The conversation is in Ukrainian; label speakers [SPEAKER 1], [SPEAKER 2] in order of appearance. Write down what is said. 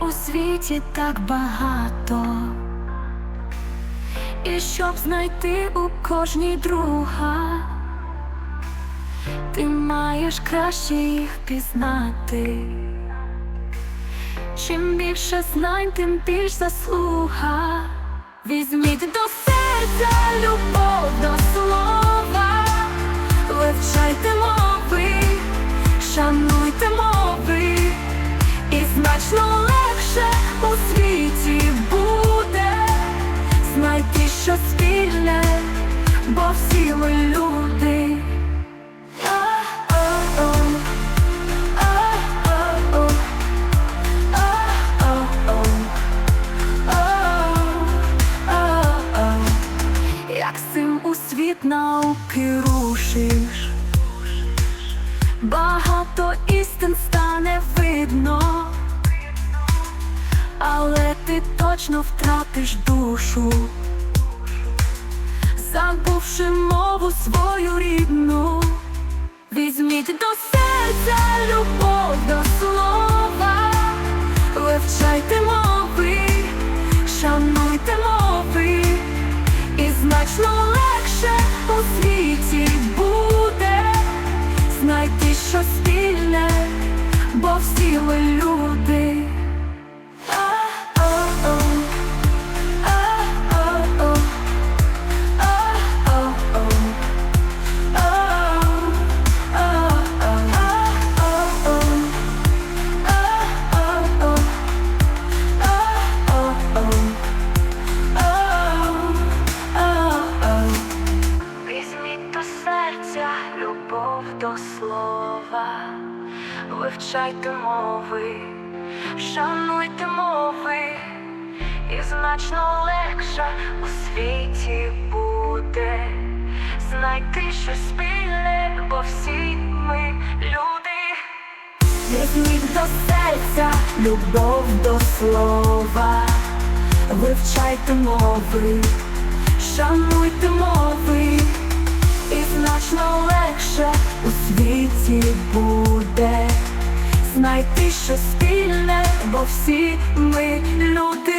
[SPEAKER 1] у світі так багато, і щоб знайти у кожній друга, ти маєш краще їх пізнати. Чим більше знань, тим більш заслуга. Візьміть до серця любов до слова, вивчайте мови, шануйте мови, значно легше у світі буде знайти щось спільне, бо всі ми люди. Як цим у світ науки рушиш, але ти точно втратиш душу, забувши мову свою рідну. Візьміть до серця любов до слова, вивчайте мови, шануйте мови, і значно легше у світі буде знайти щось спільне, бо всі ми люди. Візьміть до серця любов до слова, вивчайте мови, шануйте мови, і значно легше у світі буде знайти щось спільне, бо всі ми люди.